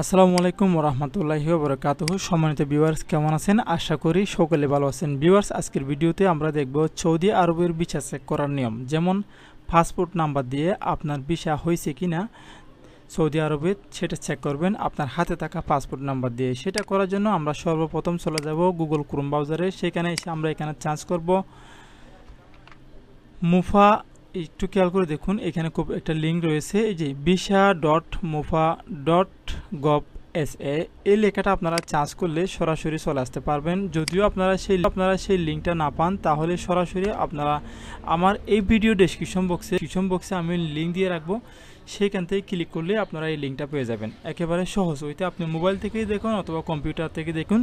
আসসালামু আলাইকুম রহমতুল্লাহি বরকাতহ সম্মানিত ভিউয়ার্স কেমন আছেন? আশা করি সকলে ভালো আছেন। ভিউয়ার্স আজকের ভিডিওতে আমরা দেখব সৌদি আরবের ভিসা চেক করার নিয়ম। যেমন পাসপোর্ট নাম্বার দিয়ে আপনার ভিসা হয়েছে কি না সৌদি আরবে সেটা চেক করবেন। আপনার হাতে থাকা পাসপোর্ট নাম্বার দিয়ে। সেটা করার জন্য আমরা সর্বপ্রথম চলে যাব গুগল ক্রোম ব্রাউজারে সেখানে এসে আমরা এখানে চার্জ করব মুফা একটু খেয়াল করে দেখুন, এখানে খুব একটা লিঙ্ক রয়েছে, এই যে visa dot MOFA dot gov S A এই লেখাটা আপনারা চার্জ করলে সরাসরি চলে আসতে পারবেন। যদিও আপনারা সেই আপনারা সেই লিঙ্কটা না পান, তাহলে সরাসরি আপনারা আমার এই ভিডিও ডেসক্রিপশন বক্সে ডিসক্রিপশন বক্সে আমি লিঙ্ক দিয়ে রাখব। সেইখান থেকে ক্লিক করলে আপনারা এই লিঙ্কটা পেয়ে যাবেন। একেবারে সহজ। হইতে আপনি মোবাইল থেকেই দেখুন অথবা কম্পিউটার থেকে দেখুন।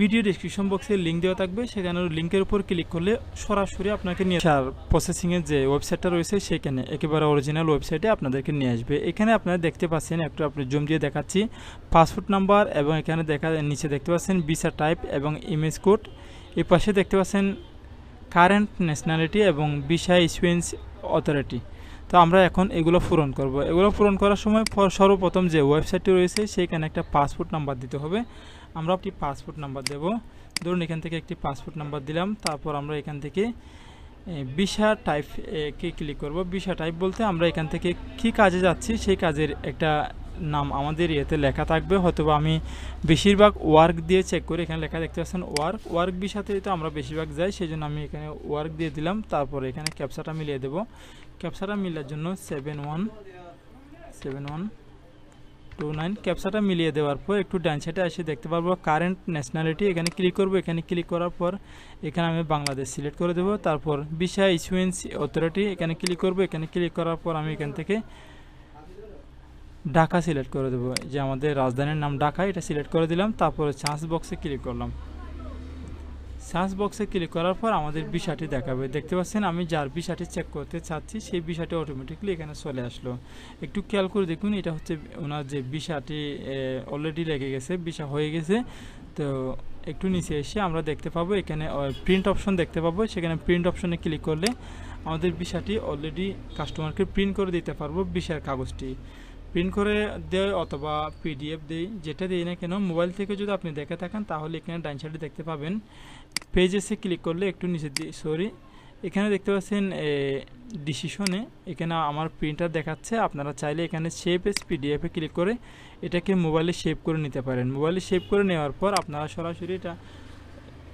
ভিডিও ডিসক্রিপশন বক্সে লিঙ্ক দেওয়া থাকবে। সেখানে লিঙ্কের উপর ক্লিক করলে সরাসরি আপনাকে নিয়ে আসার প্রসেসিংয়ের যে ওয়েবসাইটটা রয়েছে, সেখানে একেবারে অরিজিনাল ওয়েবসাইটে আপনাদেরকে নিয়ে আসবে। এখানে আপনারা দেখতে পাচ্ছেন, একটু আপনি জুম দিয়ে দেখাচ্ছি। পাসপোর্ট নাম্বার এবং এখানে দেখা, নিচে দেখতে পাচ্ছেন ভিসা টাইপ এবং ইমেজ কোড এই পাশে দেখতে পাচ্ছেন কারেন্ট ন্যাশনালিটি এবং ভিসা ইস্যুয়েন্স অথরিটি তো আমরা এখন এগুলো পূরণ করব। এগুলো পূরণ করার সময় সর্বপ্রথম যে ওয়েবসাইটটি রয়েছে, সেইখানে একটা পাসপোর্ট নাম্বার দিতে হবে। আমরা একটি পাসপোর্ট নাম্বার দেব। ধরুন এখান থেকে একটি পাসপোর্ট নাম্বার দিলাম, তারপর আমরা এখান থেকে ভিসা টাইপ কে ক্লিক করব। ভিসা টাইপ বলতে আমরা এখান থেকে কি কাজে যাচ্ছি, সেই কাজের একটা নাম আমাদের ইয়েতে লেখা থাকবে। হয়তোবা আমি বেশিরভাগ ওয়ার্ক দিয়ে চেক করি এখানে লেখা দেখতে পাচ্ছেন ওয়ার্ক। ওয়ার্ক বিষাতে তো আমরা বেশিরভাগ যাই, সেই জন্য আমি এখানে ওয়ার্ক দিয়ে দিলাম। তারপর এখানে ক্যাপসাটা মিলিয়ে দেবো। ক্যাপসাটা মিলার জন্য seven one seven one two nine ক্যাপসাটা মিলিয়ে দেওয়ার পর একটু ডান সাইডে এসে দেখতে পারব কারেন্ট ন্যাশনালিটি এখানে ক্লিক করব। এখানে ক্লিক করার পর এখানে আমি বাংলাদেশ সিলেক্ট করে দেবো। তারপর ভিসা ইস্যুয়েন্স অথরিটি এখানে ক্লিক করব। এখানে ক্লিক করার পর আমি এখান থেকে ঢাকা সিলেক্ট করে দেবো। যে আমাদের রাজধানীর নাম ঢাকা, এটা সিলেক্ট করে দিলাম। তারপরে চান্স বক্সে ক্লিক করলাম। সার্চ বক্সে ক্লিক করার পর আমাদের বিষয়টি দেখাবে। দেখতে পাচ্ছেন আমি যার বিষয়টি চেক করতে চাচ্ছি, সেই বিষয়টি অটোমেটিকলি এখানে চলে আসলো। একটু খেয়াল করে দেখুন, এটা হচ্ছে ওনার যে বিষয়টি অলরেডি লেগে গেছে, বিষয় হয়ে গেছে। তো একটু নিচে এসে আমরা দেখতে পাবো, এখানে প্রিন্ট অপশন দেখতে পাবো। সেখানে প্রিন্ট অপশনে ক্লিক করলে আমাদের বিষয়টি অলরেডি কাস্টমারকে প্রিন্ট করে দিতে পারব বিষয়ের কাগজটি। প্রিন্ট করে দেয় অথবা পিডিএফ দেই যেটা দিই না কেন মোবাইল থেকে যদি আপনি দেখে থাকেন, তাহলে এখানে ডাইন সাইডে দেখতে পাবেন। পেজেসে ক্লিক করলে একটু নিচে সরি এখানে দেখতে পাচ্ছেন ডিসিশনে এখানে আমার প্রিন্টার দেখাচ্ছে, আপনারা চাইলে এখানে সেভ এস পিডিএফে ক্লিক করে এটাকে মোবাইলে সেভ করে নিতে পারেন। মোবাইলে সেভ করে নেওয়ার পর আপনারা সরাসরি এটা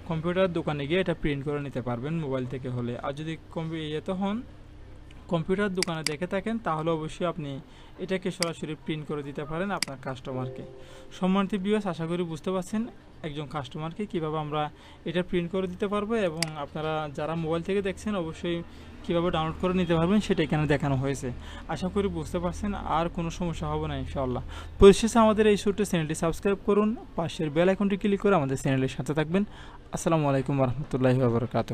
কম্পিউটার দোকানে গিয়ে এটা প্রিন্ট করে নিতে পারবেন মোবাইল থেকে হলে। আর যদি কম্পি ইয়েতে হন কম্পিউটার দোকানে দেখে থাকেন, তাহলে অবশ্যই আপনি এটাকে সরাসরি প্রিন্ট করে দিতে পারেন আপনার কাস্টমারকে সম্মানিত বিবাস আশা করি বুঝতে পারছেন একজন কাস্টমারকে কীভাবে আমরা এটা প্রিন্ট করে দিতে পারব এবং আপনারা যারা মোবাইল থেকে দেখছেন, অবশ্যই কীভাবে ডাউনলোড করে নিতে পারবেন সেটা এখানে দেখানো হয়েছে। আশা করি বুঝতে পারছেন, আর কোনো সমস্যা হবে না ইনশাআল্লাহ। পরিশেষে আমাদের এই ছোট্ট চ্যানেলটি সাবস্ক্রাইব করুন, পাশের বেল আইকনটি ক্লিক করে আমাদের চ্যানেলের সাথে থাকবেন। আসসালামু আলাইকুম রহমতুল্লাহি বাবরকাত